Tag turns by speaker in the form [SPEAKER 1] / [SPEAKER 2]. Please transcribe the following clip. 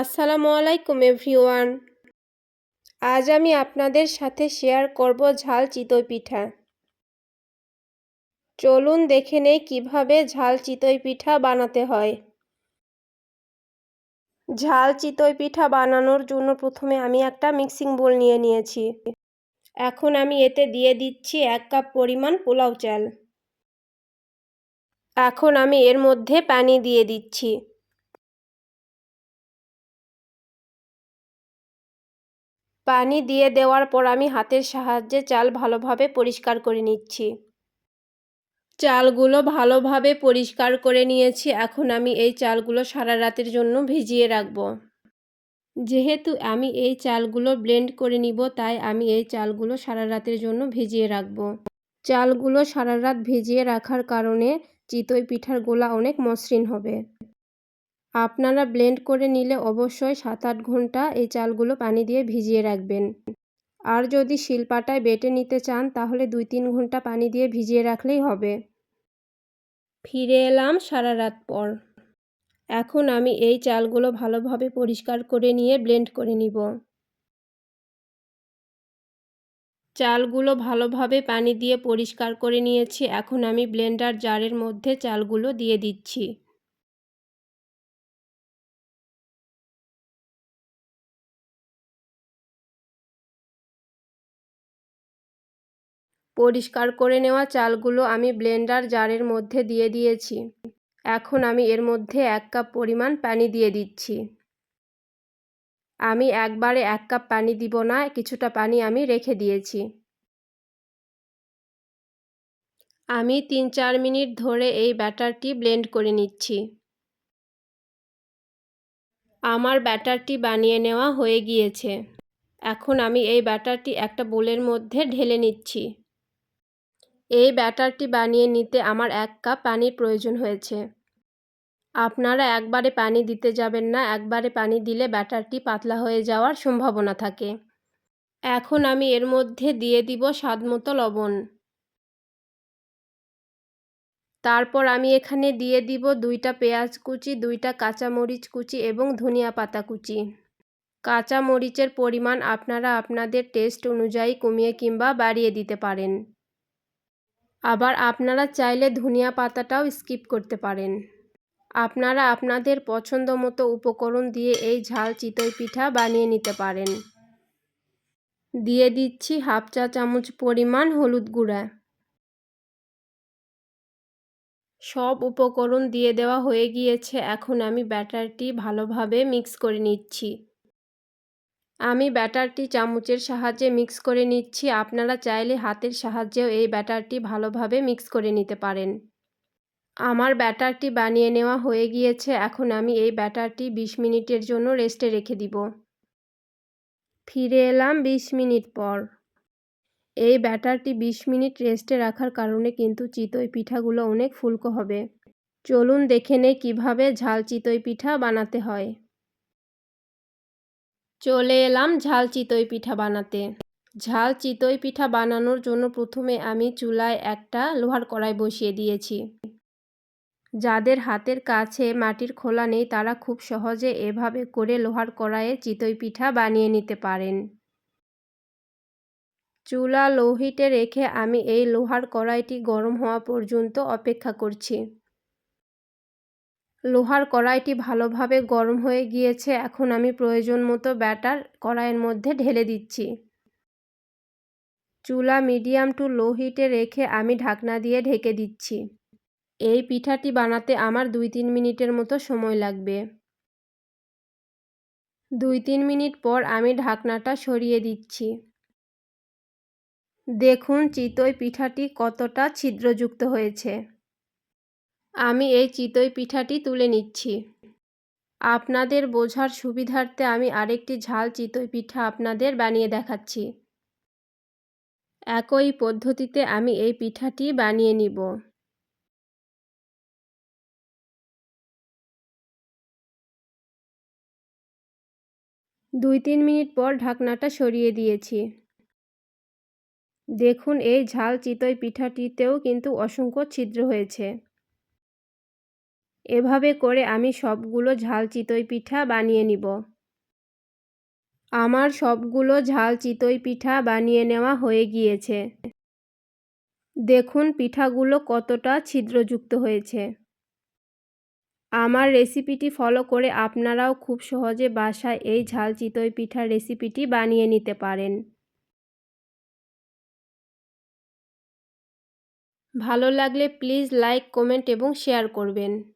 [SPEAKER 1] আসসালামু আলাইকুম, এভরিওয়ান। আজ আমি আপনাদের সাথে শেয়ার করব ঝাল চিতই পিঠা। চলুন দেখে নেই কীভাবে ঝাল চিতই পিঠা বানাতে হয়। ঝাল চিতই পিঠা বানানোর জন্য প্রথমে আমি একটা মিক্সিং বোল নিয়ে নিয়েছি। এখন আমি এতে দিয়ে দিচ্ছি এক কাপ পরিমাণ পোলাও চাল। এখন আমি এর মধ্যে পানি দিয়ে দিচ্ছি। পানি দিয়ে দেওয়ার পর আমি হাতের সাহায্যে চাল ভালোভাবে পরিষ্কার করে নিচ্ছি। চালগুলো ভালোভাবে পরিষ্কার করে নিয়েছি। এখন আমি এই চালগুলো সারা রাতের জন্য ভিজিয়ে রাখব। যেহেতু আমি এই চালগুলো ব্লেন্ড করে নিব, তাই আমি এই চালগুলো সারা রাতের জন্য ভিজিয়ে রাখব। চালগুলো সারা রাত ভিজিয়ে রাখার কারণে চিতই পিঠার গোলা অনেক মসৃণ হবে। আপনারা ব্লেন্ড করে নিলে অবশ্যই সাত আট ঘণ্টা এই চালগুলো পানি দিয়ে ভিজিয়ে রাখবেন। আর যদি শিলপাটায় বেটে নিতে চান, তাহলে দুই তিন ঘণ্টা পানি দিয়ে ভিজিয়ে রাখলেই হবে। ফিরে এলাম সারা রাত পর। এখন আমি এই চালগুলো ভালোভাবে পরিষ্কার করে নিয়ে ব্লেন্ড করে নিব। চালগুলো ভালোভাবে পানি দিয়ে পরিষ্কার করে নিয়েছি। এখন আমি ব্লেন্ডার জারের মধ্যে চালগুলো দিয়ে দিচ্ছি। পরিষ্কার করে নেওয়া চালগুলো আমি ব্লেন্ডার জারের মধ্যে দিয়ে দিয়েছি। এখন আমি এর মধ্যে এক কাপ পরিমাণ পানি দিয়ে দিচ্ছি। আমি একবারে এক কাপ পানি দিব না, কিছুটা পানি আমি রেখে দিয়েছি। আমি তিন চার মিনিট ধরে এই ব্যাটারটি ব্লেন্ড করে নিচ্ছি। আমার ব্যাটারটি বানিয়ে নেওয়া হয়ে গিয়েছে। এখন আমি এই ব্যাটারটি একটা বোলের মধ্যে ঢেলে নিচ্ছি। এই ব্যাটারটি বানিয়ে নিতে আমার এক কাপ পানির প্রয়োজন হয়েছে। আপনারা একবারে পানি দিতে যাবেন না, একবারে পানি দিলে ব্যাটারটি পাতলা হয়ে যাওয়ার সম্ভাবনা থাকে। এখন আমি এর মধ্যে দিয়ে দিব স্বাদ মতো লবণ। তারপর আমি এখানে দিয়ে দিব দুইটা পেঁয়াজ কুচি, দুইটা কাঁচা মরিচ কুচি এবং ধনিয়া পাতা কুচি। কাঁচা মরিচের পরিমাণ আপনারা আপনাদের টেস্ট অনুযায়ী কমিয়ে কিংবা বাড়িয়ে দিতে পারেন। আবার আপনারা চাইলে ধনিয়া পাতাটাও স্কিপ করতে পারেন। আপনারা আপনাদের পছন্দ মতো উপকরণ দিয়ে এই ঝাল চিতই পিঠা বানিয়ে নিতে পারেন। দিয়ে দিচ্ছি হাফ চা চামচ পরিমাণ হলুদ গুঁড়া। সব উপকরণ দিয়ে দেওয়া হয়ে গিয়েছে, এখন আমি ব্যাটারটি ভালোভাবে মিক্স করে নিচ্ছি। আমি ব্যাটারটি চামচের সাহায্যে মিক্স করে নিচ্ছি। আপনারা চাইলে হাতের সাহায্যেও এই ব্যাটারটি ভালোভাবে মিক্স করে নিতে পারেন। আমার ব্যাটারটি বানিয়ে নেওয়া হয়ে গিয়েছে। এখন আমি এই ব্যাটারটি ২০ মিনিটের জন্য রেস্টে রেখে দিব। ফিরে এলাম ২০ মিনিট পর। এই ব্যাটারটি ২০ মিনিট রেস্টে রাখার কারণে কিন্তু চিতই পিঠাগুলো অনেক ফুলকো হবে। চলুন দেখে নেই কীভাবে ঝাল চিতই পিঠা বানাতে হয়। চলে এলাম ঝাল চিতই পিঠা বানাতে। ঝাল চিতই পিঠা বানানোর জন্য প্রথমে আমি চুলায় একটা লোহার কড়াই বসিয়ে দিয়েছি। যাদের হাতের কাছে মাটির খোলা নেই, তারা খুব সহজে এভাবে করে লোহার কড়াইয়ে চিতই পিঠা বানিয়ে নিতে পারেন। চুলা লোহিটে রেখে আমি এই লোহার কড়াইটি গরম হওয়া পর্যন্ত অপেক্ষা করছি। লোহার কড়াইটি ভালোভাবে গরম হয়ে গিয়েছে। এখন আমি প্রয়োজন মতো ব্যাটার কড়াইয়ের মধ্যে ঢেলে দিচ্ছি। চুলা মিডিয়াম টু লো হিটে রেখে আমি ঢাকনা দিয়ে ঢেকে দিচ্ছি। এই পিঠাটি বানাতে আমার দুই তিন মিনিটের মতো সময় লাগবে। দুই তিন মিনিট পর আমি ঢাকনাটা সরিয়ে দিচ্ছি। দেখুন চিতই পিঠাটি কতটা ছিদ্রযুক্ত হয়েছে। আমি এই চিতই পিঠাটি তুলে নিচ্ছি। আপনাদের বোঝার সুবিধার্থে আমি আরেকটি ঝাল চিতই পিঠা আপনাদের বানিয়ে দেখাচ্ছি। একই পদ্ধতিতে আমি এই পিঠাটি বানিয়ে নিব। দুই তিন মিনিট পর ঢাকনাটা সরিয়ে দিয়েছি। দেখুন, এই ঝাল চিতই পিঠাটিতেও কিন্তু অসংখ্য ছিদ্র হয়েছে। এভাবে করে আমি সবগুলো ঝাল চিতই পিঠা বানিয়ে নিব। আমার সবগুলো ঝাল চিতই পিঠা বানিয়ে নেওয়া হয়ে গিয়েছে। দেখুন পিঠাগুলো কতটা ছিদ্রযুক্ত হয়েছে। আমার রেসিপিটি ফলো করে আপনারাও খুব সহজে বাসায় এই ঝাল চিতই পিঠার রেসিপিটি বানিয়ে নিতে পারেন। ভালো লাগলে প্লিজ লাইক, কমেন্ট এবং শেয়ার করবেন।